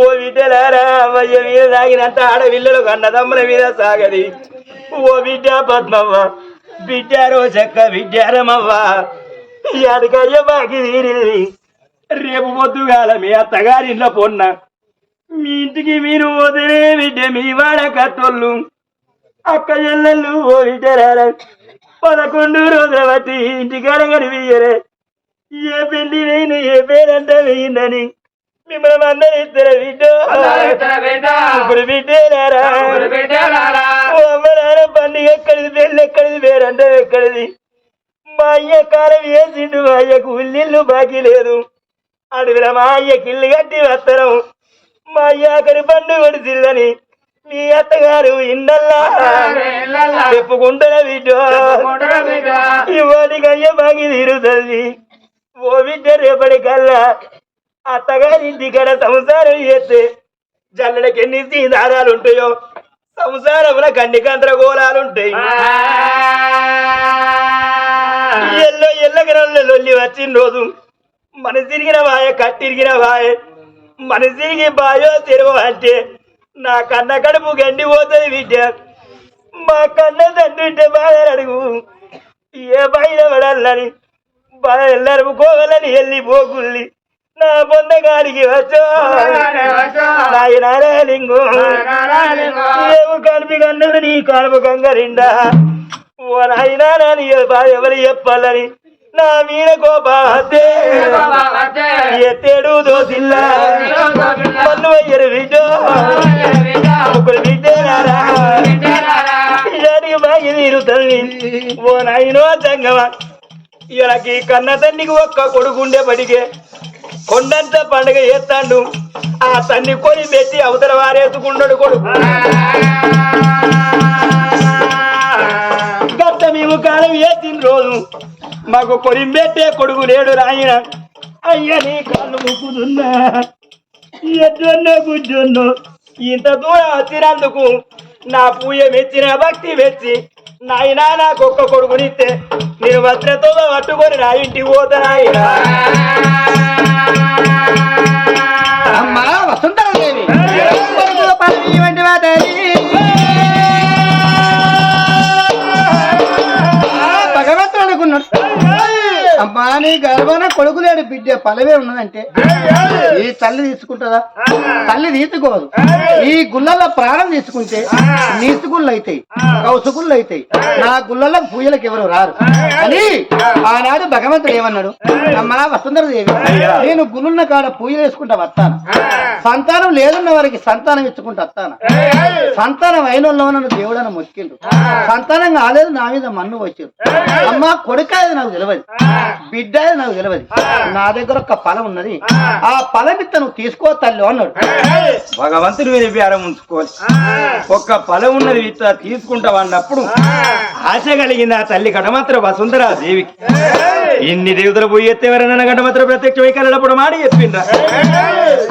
ఓ బిడ్డలారా అమ్మయ్య మీద సాగినంత ఆడపిల్లలు కన్నదమ్ముల మీద సాగది. ఓ బిడ్డ పద్మవ్వ బిడ్డ రోజక్క బిడ్డ రమవ్వ ఎడకయ్య బాకి తీరింది. రేపు పొద్దుగాల మీ అత్తగారింట్లో పొన్న. మీ ఇంటికి మీరు వదిలే బిడ్డ మీ వాడ కట్టోళ్ళు అక్క చెల్లెళ్ళు ఓ బిడ్డలారా పదకొండు రోజుల బట్టి ఇంటికాడ కనిపించరే ఏ పెళ్ళి వేయిన ఏ పేరంటే వేయిందని. మిమ్మల్ని అందరూ ఇద్దరు బిడ్డ ఇప్పుడు బిడ్డేనారా ఓ పండుగ ఎక్కడిది పెళ్ళి ఎక్కడిది పేరంటే ఎక్కడిది? మా అయ్య కాలం వేసిండు మా అయ్యకు ఉల్లిళ్ళు బాకీ లేదు. అడవిలో మా అయ్యకి ఇల్లు కట్టి వస్తరం మా అయ్య అక్కడి పండు కొడిసిల్లని మీ అత్తగారు ఇన్నల్లా? చెప్పుకుంటున్న బిడ్డ. ఇవాటికి అయ్య బాగి తీరుతుంది ఓ బిడ్డ రేపటి కల్లా అత్తగారి ఇంటికాడ సంసారం చేస్తే జల్లెడకి ఎన్ని సీదారాలు ఉంటాయో? సంసారంలో కన్ని గందరగోళాలు ఉంటాయి. ఎల్లో ఎల్లగరంలో లొల్లి వచ్చిన రోజు మన తిరిగిన వాయ కట్టిరిగిన వాయ. మన తిరిగి బాయో తెరవ అంటే నా కన్న కడుపు గండి పోతుంది విద్య మా కన్న తండ్రి బాగా అడుగు. ఏ బయట పడాలని? బాగా ఎల్లరు కోగలని వెళ్ళి పోకుల్లి నా పొందగాడికి వచ్చో. నాయనారా లింగు ఏము కలిపి కన్నుడు నీ కడుపు కంగరిండా. ఓ నాయనా నాని ఎవరు చెప్పాలని? నా మీద కోపాతే ఎత్తేడు దోసిల్లా. పన్ను అయ్యరు బిడ్డో. ఒకరు నీరు తల్లి. ఓ నాయనో సంగమా ఈయనకి కన్న తండ్రికి ఒక్క కొడుకుండే పడిగే కొండంత పండుగ చేస్తాడు. ఆ తన్ని కొని పెట్టి అవతల వారేసుకున్నాడు కొడుకు. గత మేము కాలం వేసిన రోజు. మాకు కొరింబెట్టే కొడుకు లేడు రాయన. అయ్య నీ కళ్ళు ముక్కుతున్నా ఎట్లన్నో కూర్చున్నో ఇంత దూరం వచ్చినందుకు నా పూయ మెచ్చిన భక్తి మెచ్చి నాయనా నాకు ఒక్క కొడుకునిస్తే నేను వస్త్రతో పట్టుకొని నా ఇంటికి పోతా నాయనా. అమ్మా వసుంధరాదేవి భగవంతుడు అనుకున్నాడు. అమ్మా నీ గర్భన కొడుకు లేడు బిడ్డ. పలవే ఉన్నదంటే. ఈ తల్లి తీసుకుంటుందా? తల్లి తీసుకోదు ఈ గుళ్ళలో ప్రాణం తీసుకుంటే నీసుగుళ్ళు అవుతాయి కౌసుగుళ్ళు అవుతాయి నా గుళ్ళలో పూజలకు ఎవరు రారు? అని ఆనాడు భగవంతుడు ఏమన్నాడు? అమ్మా వసుంధర దేవి నేను గుళ్ళున్న కాడ పూజలు వేసుకుంటా వస్తాను. సంతానం లేదున్న వారికి సంతానం ఇచ్చుకుంటూ వస్తాను. సంతానం అయిన నన్ను దేవుడని మొక్కిండు సంతానం కాలేదు నా మీద మన్ను వచ్చారు అమ్మా కొడుకాయది నాకు తెలియదు బిడ్డ నాకు తెలియదు నా దగ్గర ఒక ఫలం ఉన్నది. ఆ. ఫలం ఇత్త నువ్వు తీసుకో తల్లి అన్నాడు. భగవంతుని మీద బేరం ఉంచుకోవాలి. ఒక్క ఫలం ఉన్నది ఇట్లా తీసుకుంటావు అన్నప్పుడు ఆశ కలిగింది ఆ తల్లి గడమాత్ర వసుంధరా దేవికి. ఇన్ని దేవతలు పోయి గంట మాత్రం ప్రత్యక్ష వైకలప్పుడు మాడి చెప్పిండ్రా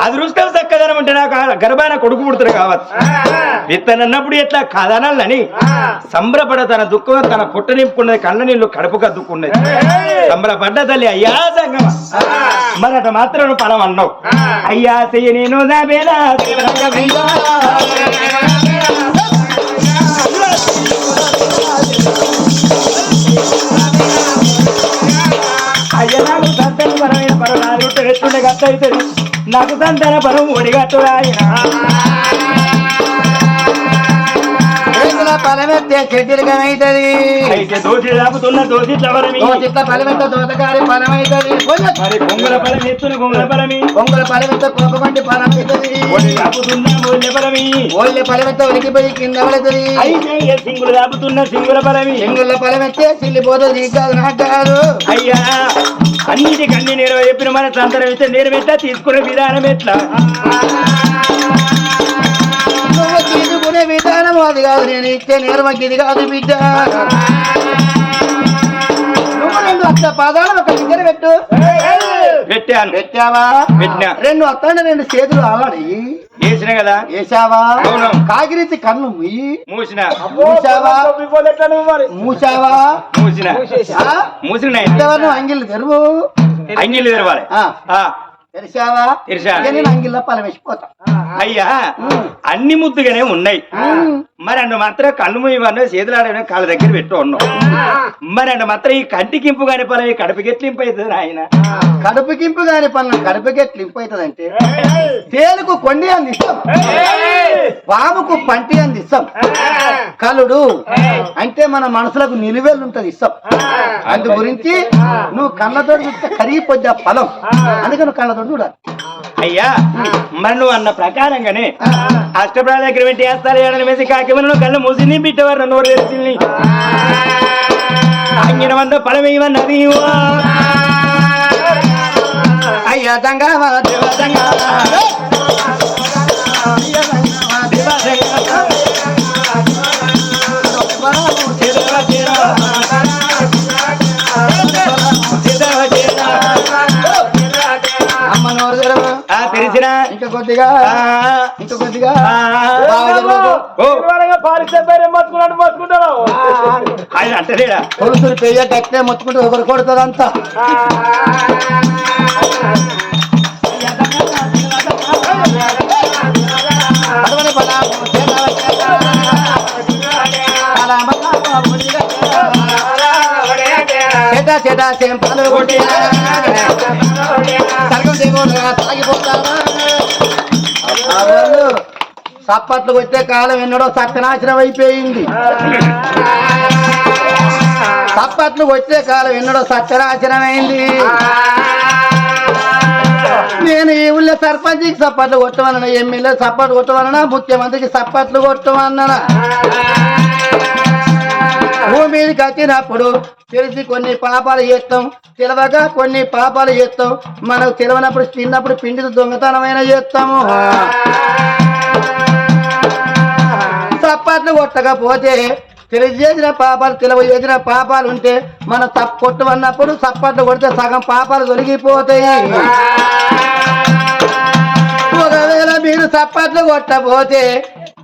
అదృష్టం చక్కదనం అంటే నాకు గర్భాన కొడుకు పుడుతురు కావచ్చు. విత్తనన్నప్పుడు ఎట్లా కదనాలని? సంబరపడ తన దుఃఖం తన పుట్ట నింపుకున్నది కళ్ళ నీళ్ళు కడుపు కద్దుకున్నది. సంబరపడ్డ తల్లి అయ్యా సంగమ. మరట మాత్రం ఫలం అన్నావు అయ్యా నేను దాబేలా అవుతుంది నాకు సంతాన పరం ఒడిగట్టు ఆయన రేగుల ఫలమెత్తే చెడ్డిలుగానైతది అయితే దోషి రాపుతున్న దోషి తవరమి దోచిట్ల ఫలమెత్త దోతకారి ఫలమైతది మరి కొంగుల పరం ఎత్తున కొంగుల పరమి. పొంగుల ఫలమెత్త కోపమంటి ఫలమైతది ఒడి రాపుతున్న ఒళ్ళె పరమి. ఓళ్ళ ఫలమెత్త ఉలికిపోయి కింద పడుతుంది అయితే ఏ సింగులు సింగుల పరమి. ఎంగుల ఫలమెత్తే సిల్లిపోతుంది. కాదు నాకు కాదు అయ్యా. అన్నిటికన్నీ నేను చెప్పిన మన సంతరం ఇస్తే నేను ఎట్లా తీసుకునే విధానం ఎట్లా? తీసుకునే విధానం అది కాదు నేను ఇచ్చే నేర్మకి ఇది కాదు బిడ్డ. నువ్వు రెండు అత్త పాదాలు ఒక దగ్గర పెట్టు. పెట్టాను. పెట్టావా? పెట్టినా. రెండు అత్తాన్ని రెండు చేతులు ఆవాడి వేసిన కదా? వేసావా? అవును. కాకిరీతి కన్ను మూసిన. మూసావా? మూసావా? మూసిన? మూసిన ఇంతవరకు అంగిల్ తెరువు. అంగిళ్ళు తెరవాలి. ఇక నేను అంగిల్లో పలవేసిపోతా అయ్యా అన్ని ముద్దుగానే ఉన్నాయి. మరి అన్న మాత్రం కళ్ళు మూయమన్నా చేతులాడమే కాళ్ళ దగ్గర పెట్టు ఉన్నాం మరి అన్న మాత్రం ఈ కంటికి ఇంపు కాని పొలం ఈ కడుపుకి ఎట్లా ఇంపు అవుతుంది ఆయన. కడుపుకింపు కాని పనులు కడుపుకి ఎట్లా ఇంపు అవుతుందంటే? తేలుకు కొండి అంది ఇస్తాం పాముకు పంటి అంది ఇస్తాం కలుడు అంటే మన మనసులకు నిలువేలు ఉంటది ఇస్తాం అందు గురించి నువ్వు కళ్ళతో చూస్తే కరిగిపోద్ది ఆ ఫలం అందుకే నువ్వు కళ్ళతో చూడాలి. అయ్యా మరి నువ్వు అన్న ప్రకారంగానే అష్టప్రాల దగ్గర పెట్టి వేస్తారు ఏడని వేసి కాకిమని కళ్ళు మూసి బిట్టవారు నోరు తెలిసింది అంగిన వంద అయ్యా దంగావా దేవ దంగావా ఇంకా కొద్దిగా ఇంకా కొద్దిగా. పాలిస్తే పేరే ఆయన అంటలేడా పెయ్య కట్టే మొత్తుకుంటే ఒకరు కొడుతుంది అంతా. చేత చేత చెంపలు కొట్టినా. సర్గం చేయకుండా తాగిపోతారా సప్పట్లు వచ్చే కాలం ఎన్నడో సత్యనాశనం అయిపోయింది. సప్పట్లు వచ్చే కాలం ఎన్నడో సత్యనాశనం అయింది. నేను ఈ ఊళ్ళో సర్పంచ్కి సప్పట్లు కొట్టమన్నా ఎమ్మెల్యే సప్పట్లు కొట్టమన్నా ముఖ్యమంత్రికి సప్పట్లు కొట్టమన్నా భూమి మీదకి వచ్చినప్పుడు తెలిసి కొన్ని పాపాలు చేస్తాం తెలవగా కొన్ని పాపాలు చేస్తాం మనకు తెలియనప్పుడు తిన్నప్పుడు పిండితో దొంగతనమైన చేస్తాము. కొట్టకపోతే తెలియజేసిన చేసిన పాపాలు తెలివ చేసిన పాపాలు ఉంటే మన తప్పు కొట్టమన్నప్పుడు తప్పట్లు కొడితే సగం పాపాలు తొలగిపోతాయి. ఒకవేళ మీరు చప్పట్లు కొట్టపోతే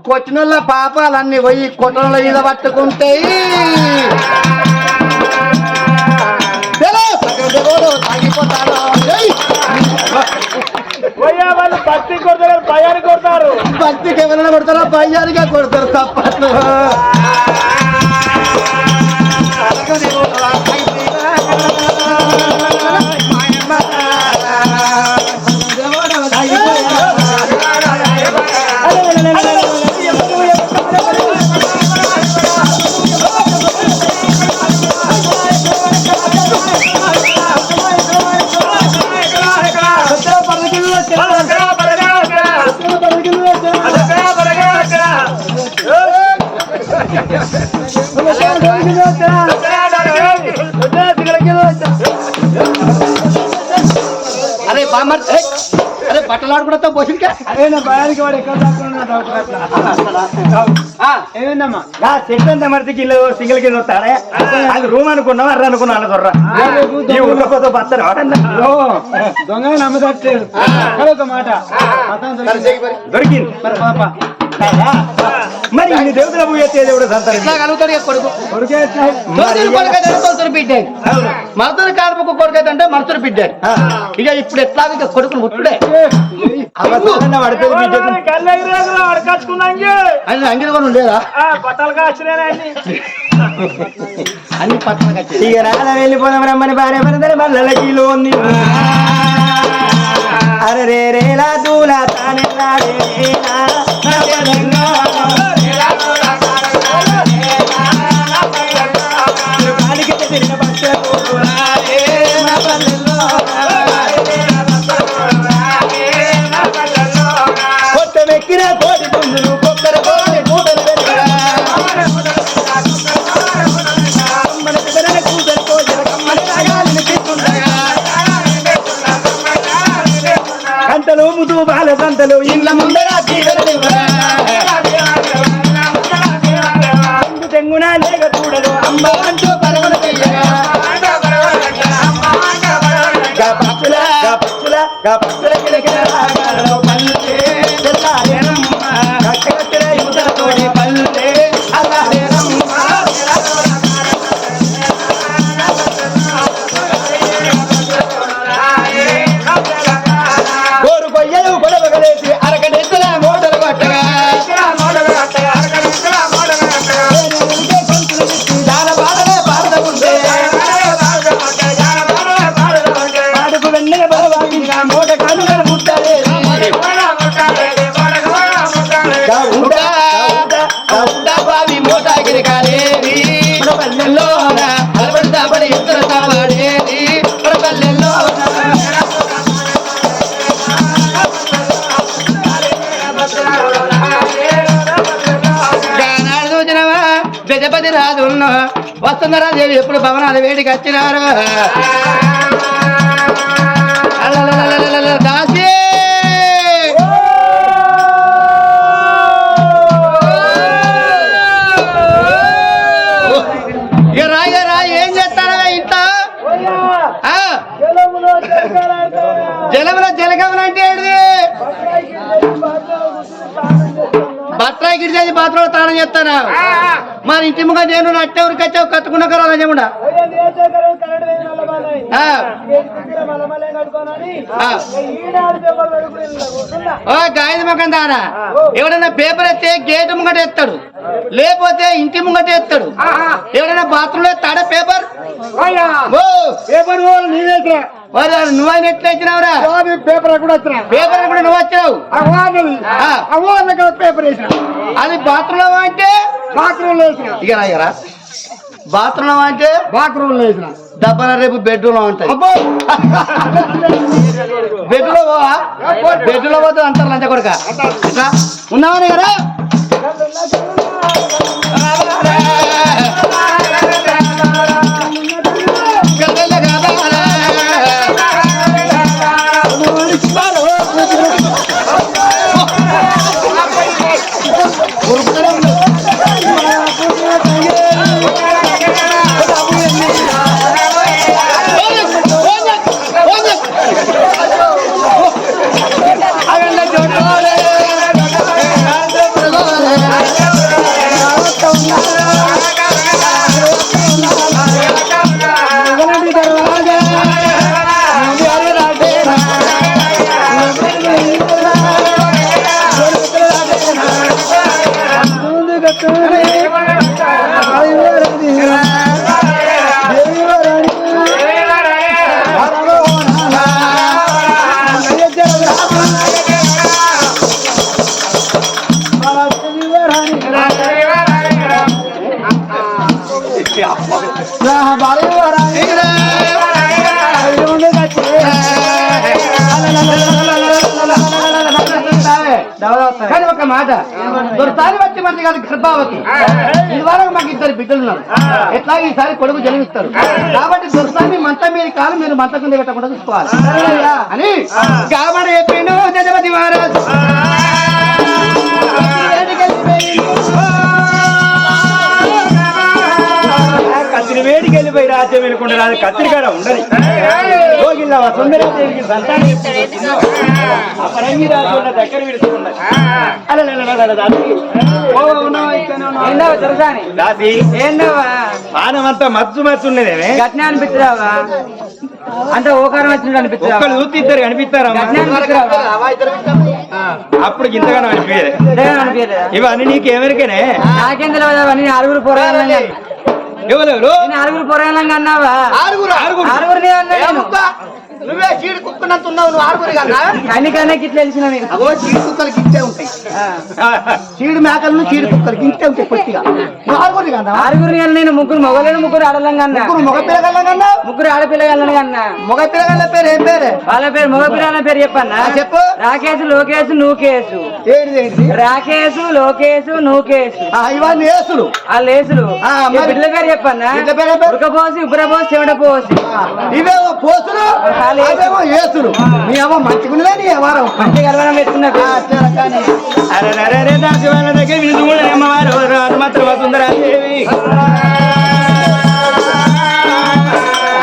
కొట్టినోళ్ళ పాపాలన్నీ పోయి కొట్టనుల మీద పట్టుకుంటాయి. తెలో, వాళ్ళు భక్తి కొడతారు భయాన్ని కొడతారు. భక్తికి ఎవరైనా కొడతారో? భయ్యానిగా కొడతారు చప్పట్లు బొసిరికా అదే నా భయానికి వాడు ఎక్కడ ఏమైందమ్మా? నా చెట్టంత మరిది కిలో సింగిల్ కింద వస్తాడే అది రూమ్ అనుకున్నాం అర్ర అనుకున్నా అన్న దొర్ర ఈ దొంగ నమ్మదట్లేదు ఒక మాట. దొరికింది. మరి పాప? మరి ఇన్ని దేవతల పూజ చేసే దేవుడు సంతానం ఇట్లా కలుగుతాడు కొడుకు? కొడుకే తోతురు బిడ్డాడు. మరుతురు కాడుపుకు అంటే బిడ్డాడు. ఇక ఇప్పుడు ఎట్లా ఇక కొడుకులు ముట్టుడే. కూడా ఉండేదా? అన్ని. ఇక రాల వెళ్ళిపోదాం రమ్మని భార్య భర్తని కిలో ఉంది అరే రే రే లా దూలా తానే లా రే రే బాల సంతలు ఇండ్ల ముందర తీగలనివ్వరా. చెంగు చూడదు అమ్మ అంటూ పరుగులు చెయ్యగా. వస్తుందరా దేవి ఎప్పుడు భవనాలు వేడికి వచ్చినారు? అలలలలలలల, దాసి! ఇక రా ఇక రా ఏం చేస్తారా ఇంత? ఆ, జలములో జలగమనం గిడి చేసి బాత్రూంలో తాళం చేస్తానా? మరి ఇంటి ముఖం నేను నట్టే ఊరికి వచ్చావు కట్టుకున్న. ఓ గాయద ముఖం దానా ఎవడన్నా పేపర్ ఎత్తే గేట్ ముంగట ఎత్తాడు. లేకపోతే ఇంటి ముంగట ఎత్తాడు. ఎవడన్నా బాత్రూమ్లో ఎత్తాడా పేపర్? పేపర్ వాడు నువ్వైనా ఎట్లా ఇచ్చినావురా పేపర్ కూడా వచ్చిన పేపర్ కూడా నువ్వు వచ్చినావు పేపర్ వేసిన. అది బాత్రూమ్లో అంటే? బాత్రూమ్లో వేసిన. ఇక బాత్రూమ్ అంటే బాత్రూమ్లో వేసిన. డబ్బల రేపు బెడ్రూమ్లో ఉంటాయి. బెడ్లో పోవా? బెడ్లో పోతే అంటారు లంచ కొడుక. ఉన్నావని కదా కానీ మాట దొరసారి వచ్చి మంది కాదు గర్భావతి. ఇది వరకు మాకు ఇద్దరు బిడ్డలు ఉన్నారు. ఎట్లా ఈసారి కొడుకు జన్మిస్తారు? కాబట్టి దొరసారి మంట మీద కాలు మీరు మంట కింద పెట్టకుండా చూసుకోవాలి. అని కాబట్టి చెప్పిండు జగపతి మహారాజ్. రాజ్యం వెళ్ళకుండా రాదు కత్తిరి కాడ ఉండని గోగిల్ల సుందరదేవికి సంతానం అపరంగి రాజు ఉన్న దగ్గర విడుచుకున్నది పానమంతా మచ్చు మచ్చు గట్నే అనిపిస్తున్నావా అంటే ఓకారం వచ్చినట్టు అనిపిస్తున్నావా ఒక్కరు చూస్తే ఇద్దరు అనిపిస్తున్నావా అప్పుడు ఇంతగానో అనిపించలేదు. అనిపించలేదా? ఇవన్నీ నీకు ఎవరికనే? నాకేం తెలియదు నేను ఆరుగురు పొరగాలంగా ఎవరెవరు ఆరుగురు పొరగాలంగా అన్నావా? ఆరుగురు. నేను. ముక్క? నువ్వే చీడు కుక్కునంత ఉన్నావు నువ్వు ఆరుగురు కదా? అన్ని కన్నా ఇట్లా తెలిసిన నేను. అగో చీడు కుక్కలకి ఇచ్చే ఉంటాయి. చీడు మేకలను చీడు కుక్కలకి ఇంటే ఉంటాయి కొద్దిగా నువ్వు ఆరుగురు కదా? ఆరుగురిని కన్నా నేను ముగ్గురు మొగలేను ముగ్గురు ఆడలంగా అన్నా ముగ్గురు మగ పిల్లగల కన్నా? ముగ్గురు ఆడపిల్లగాళ్ళని అన్నా మగ పిల్లగల పేరు ఏం పేరు? వాళ్ళ పేరు మగ పిల్లల పేరు చెప్పన్నా? చెప్పు. రాకేష్ లోకేష్ ఏంటి రాకేష్ లోకేష్ నూకేష్ ఆ, ఇవన్నీ ఈ మరి- బిడ్డల పేరు చెప్పన్నా? ఉడకపోసి ఉబ్బరపోసి చెమట పోసి ఇవేమో పోసులు? ఏసులు అమ్మ నీ మంచి గర్వనం పేరు. అరే దాసి వాళ్ళ దగ్గర వినుడు అమ్మవారు. రాదు మాత్రం సుందరాదేవి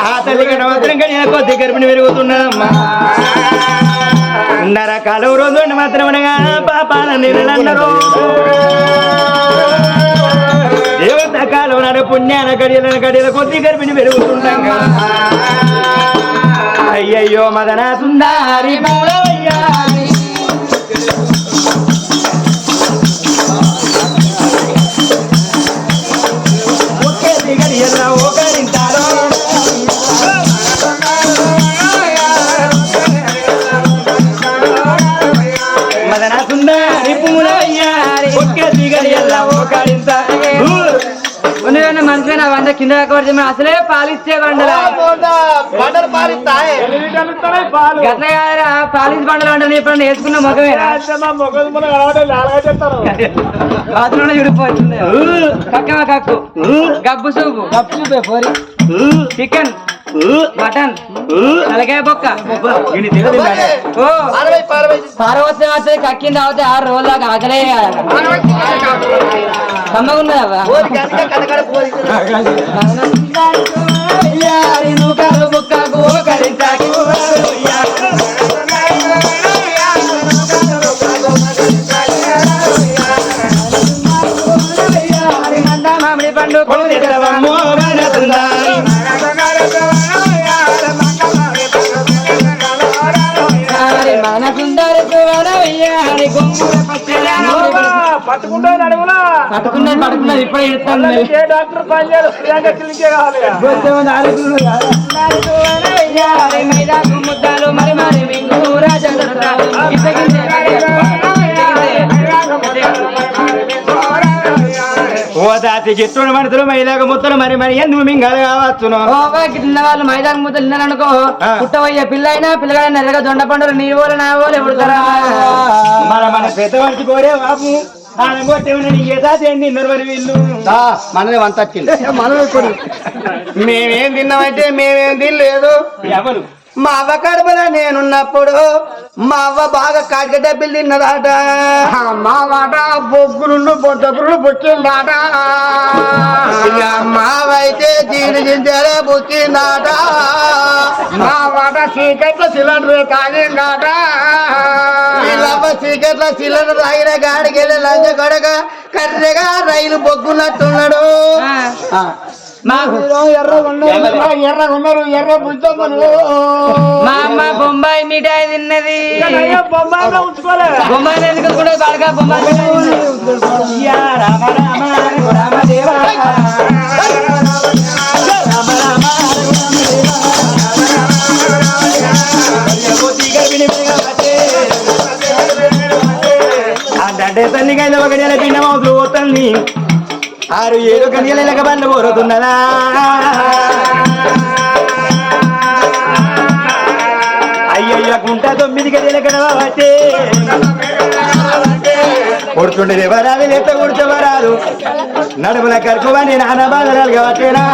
ఆ తల్లి గడ మాత్రం కొద్ది గర్భిణి పెరుగుతున్నదమ్మా ఉన్నర కాలం రోజు మాత్రం అనగా పాపాల నీళ్ళన్నారు దేవత కాలం నాడు పుణ్యాన గడియల గడియల కొద్ది గర్భిణి పెరుగుతుండగా అయ్యయ్యో మదన సుందారి పూలవయ్యారి కింద అసలే పాలిచ్చే బండల. బండలు పాలిస్తాయి. గట్ల కాదురా పాలిస్ బండలు అంటే ఇప్పుడు వేసుకున్న ముఖమేరా బాత్రూంలో చూడిపోతుంది. కక్కమ కక్కు. గబ్బు సూపు. గబ్బు సూపే పోరి. చికెన్. మటన్. తలకాయ బొక్క. ఓ. అరవై అరవై పారవస్తే వస్తే కక్కింది అవుతే ఆరు రోజుల ఆకలే కమ్మగున్నదవ్వా కనకడ పోయి మామిడి పండు పట్టుకుంటా నడుములా. పట్టుకున్నది పట్టుకున్నది ఇప్పుడే ఇస్తాను ఏ డాక్టర్ పని చేయదు ప్రియాంక క్లినికే కావాలి ముద్దాలు మరి మరి రాజా ఓ తాతి చెట్టుడు మనుషులు మైలాగ ముత్తలు మరి మరి ఎందుకు మింగాలు కావచ్చును? తిన్న వాళ్ళు మైదాకు ముద్దలు తిన్నారనుకో. పుట్టవయ్యే పిల్ల అయినా పిల్లగానే ఎరగ దొండ పండుగ నీ ఊరు నా ఊరు ఎప్పుడుతారా మన మన పెద్ద మనిషి కోరే బాబు మనది వంత వచ్చింది మనం ఇప్పుడు మేమేం తిన్నామంటే మేమేం తినలేదు. ఎవరు? మా అవ్వ కడుపులో నేనున్నప్పుడు మా అవ్వ బాగా కాటిక డబ్బులు తిన్నదాట. మా వాట బొగ్గులు బొద్దపురులు బొచ్చిందాట మావైతే జీడి గింజలే బుచ్చిందాట మా వాట చీకట్ల సిలిండర్ తాగిందాట. చీకట్ల సిలిండర్ తాగిన గాడికి వెళ్ళి లంచ గడక కర్రెగా రైలు బొగ్గున్నట్టున్నాడు ఎర్ర ఉన్నారు ఎర్ర బుద్ధమ్మను మా అమ్మ బొంబాయి మిఠాయి తిన్నది బొంబాయి ఎందుకు కూడా బాగా బొంబాయి రామ రామ రామ దేవా రామ రామ అంటే తల్లికైనా ఒక నెల అవుతూ పోతుంది ఆరు ఏడు కనియలు ఎలక బండ పోరుతున్నదా అయ్యయ్య కుంట తొమ్మిది గదిల కడవటే కొడుతుండే దేవరాలు లేత వరాలు. నడుముల కరుకువని నాన్న బాధరాలు కావట్లేనా?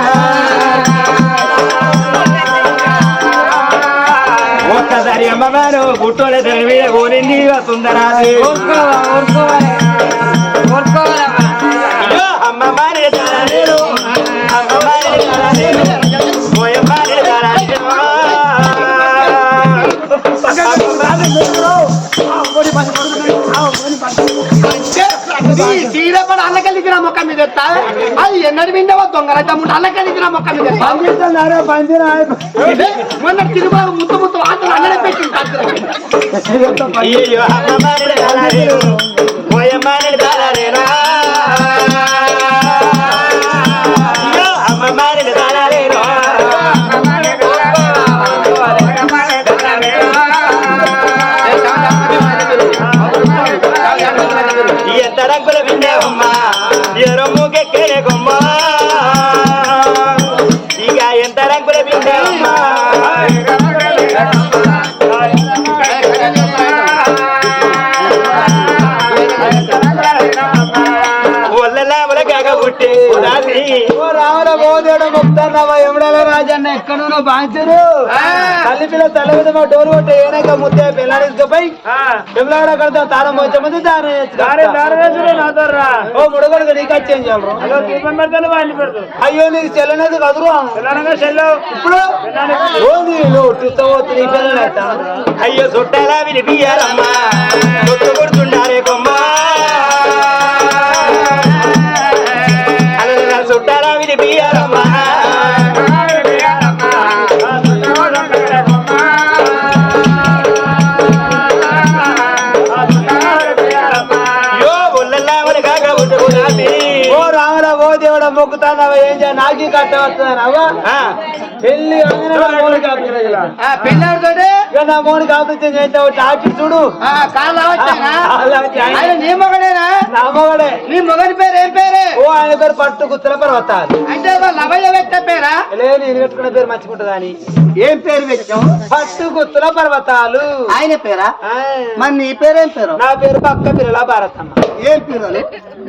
ఒక్కసారి అమ్మవారు గుట్టోళ్ళ తన మీద ఊరింది వస్తుందరాది అయ్యో అల్లకెళ్ళిన మొక్క మీద అది ఎన్నడి విండవో దొంగల తమ్ముడు అల్లకెళ్ళిన మొక్క మీద ఎత్తా. మొన్న తిరుమల ముద్దు ముద్దు వాతలు అల్లడే పెట్టింది ఎక్కడునో బాంచరు తల్లి పిల్ల తల మీద మా డోర్ కొట్టే ఏనాక ముద్దే పిల్లాడిపోయి పిల్లాడ కడతా తాళం వచ్చే ముందు ఓ ముడగొడుకు నీకు వచ్చేం చాలు అయ్యో నీకు చెల్లనేది కదురు. ఇప్పుడు? ఓంది నువ్వు నీ పిల్లలు అయ్యో చుట్టాలా వినిపియాలమ్మా మొక్కుతానవా? ఏం చేయాలి? నాకే కట్ట వస్తుందనవా ఆ, పెళ్ళి. పెళ్ళాడుతోటి నా ఆపరేషన్ చేద్దాం టాకి చూడు. నీ మొగడేనా? నా మగడే. నీ మొగడి పేరు ఏం పేరే? ఓ ఆయన పేరు పట్టు గుత్తల పర్వతాలు. అంటే లవయ్య వ్యక్త పేరా? లే నేను పెట్టుకున్న పేరు మంచిగుంటుందా అని ఏం పేరు పెట్టావు పట్టు గుత్తల పర్వతాలు. ఆయన పేరా? మరి నీ పేరేం పేరు? నా పేరు పక్క పిల్లల భారతమ్మ. ఏం పేరు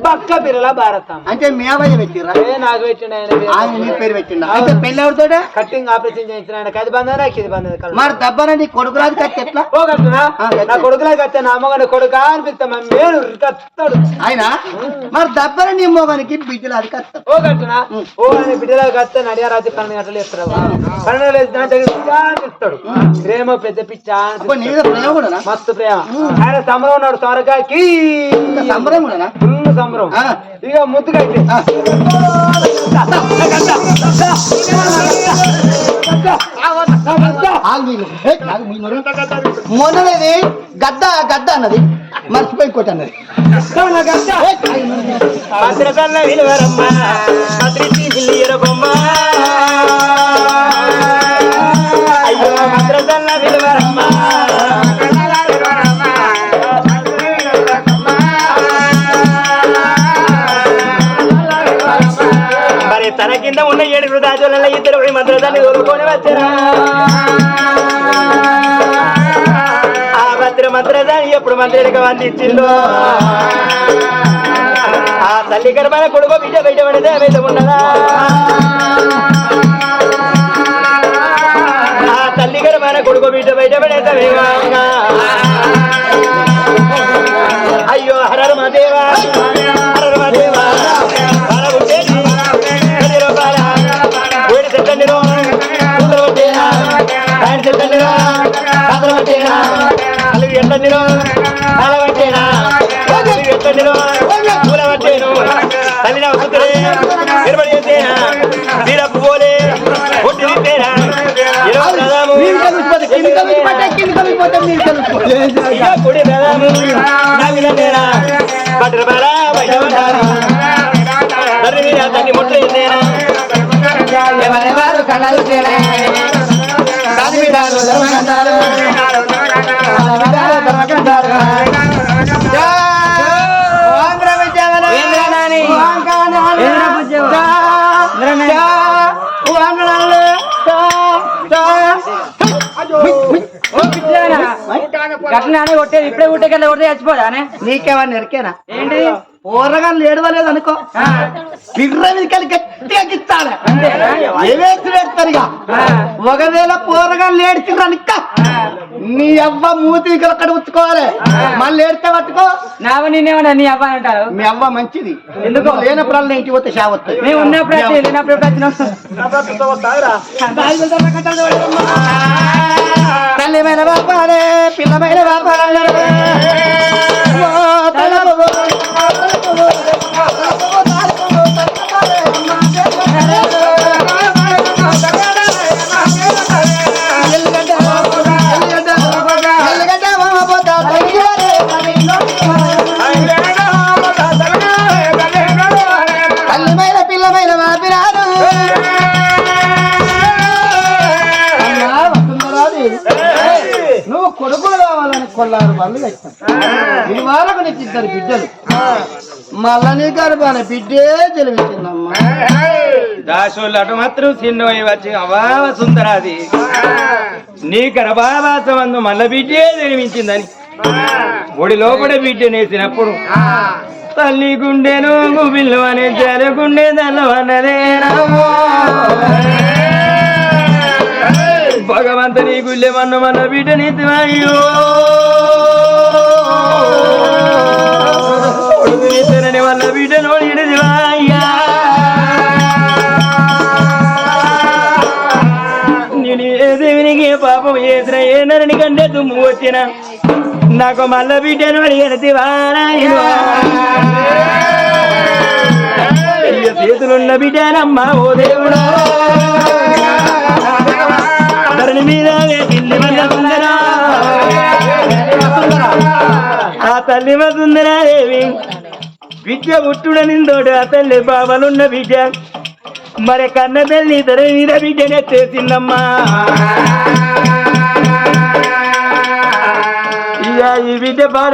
పక్క పిల్లల భారతమ్మ. అంటే మీ అవ్వయ్య పెట్టిరా నాకు పెట్టిండు ఆయన నీ పేరు పెట్టిండా? అయితే పెళ్ళాడుతోటే కట్టింగ్ ఆపరేషన్ చేయించిన ఆయన. అది బంధం నాకు ఇది బంధం. మరి దబ్బన నీ కొడుకురాజు కట్టి ఎట్లా. నా? కొడుకులా కట్టే నా అమ్మగారి కొడుకా అనిపిస్తా మేలు కత్తాడు ఆయన మరి దబ్బన నీ మొగనికి బిడ్డలు అది కట్ట ఓ కట్టునా ఓ ఆయన బిడ్డలా కత్తే నడియా రాత్రి పన్నెండు గంటలు ఇస్తాడు అనిపిస్తాడు. ప్రేమ పెద్ద పిచ్చ ప్రేమ మస్తు ప్రేమ. ఆయన సంబరం ఉన్నాడు సొరకాయకి సంబరం కూడానా ఫుల్ సంబరం. ఆ. ఇక ముద్దుగా అయితే. మొన్ననేది గద్ద గద్ద అన్నది. మర్చిపోయి కొట్టి అన్నది. భద్రతల్ల విలువరమ్మ భద్రితి తన కింద ఉన్న ఏడుగురు దాచుల ఇద్దరు పోయి భద్రతని తోలుకొని వచ్చారా? ఆ భద్ర మద్రదాన్ని ఎప్పుడు మంత్రులకు అందించిందో? ఆ తల్లి గర్భాల కొడుకు బిడ్డ బయట పడితే బయట ఉన్నదా? ఆ తల్లి గర్భాల కొడుకు బిడ్డ బయట పడేత కుడి ప్రధాము నాగిన పట్టు బాల బయట పడ్డారు తల్లి మీద గట్లనే కొట్టేది ఇప్పుడే కొట్టే కదా కొడితే చచ్చిపోదానే నీకేమన్నా ఎరికేనా ఏంటి ఊరగాళ్ళు ఏడవలేదు అనుకో. పిర్ర మీదకెళ్ళి గట్టిగా ఏవేసి పెడతారు ఇక ఒకవేళ పోరగాళ్ళు ఏడ్చిర్రు అనుక నీ అవ్వ మూతి అక్కడ ఉచ్చుకోవాలి మళ్ళీ ఏడితే పట్టుకో. నావ నేనేమన్నా నీ అబ్బా అంటారు? మీ అవ్వ మంచిది. ఎందుకు? లేనప్పుడు ఇంటికి పోతే షా వస్తుంది మేము ఉన్నప్పుడు లేనప్పుడు తల్లిమైన బాపాలే పిల్లమైన బాపాలే ఓ కావాలని కొల్లారు వాళ్ళు కట్టాను ఈ వారకు నీకు ఇద్దరు బిడ్డలు. మళ్ళా నీ గర్భాన బిడ్డే జన్మించిందమ్మా. దాసోళ్ళు అటు మాత్రం చిన్నవి వచ్చి అవావ సుందరాది నీ గర్భావాసమందు మల్ల బిడ్డే జన్మించిందని. ఒడి లోపల బిడ్డ నేసినప్పుడు తల్లి గుండెను గుబిల్లు అనే జల భగవంతుని గుళ్ళెమన్ను మన బిడ్డ అయ్యో కొడుకు నీతనని వల్ల బిడ్డ నోడి నేను ఏ దేవునికి పాపం చేసిన ఏ నరుని కంటే తుమ్ము వచ్చిన నాకు మల్ల బిడ్డను అడిగినదివా చేతులున్న బిడ్డనమ్మా ఓ దేవుడా. ధరణి మీద వేసింది మల్ల ఆ తల్లి సుందరాదేవి విద్య పుట్టుడనిందోడు అతన్ని బావలున్న బిడ్డ మరి కన్న తల్లి ఇతర నీర బిడ్డనే చేసిందమ్మా. ఇక ఈ విద్య బాల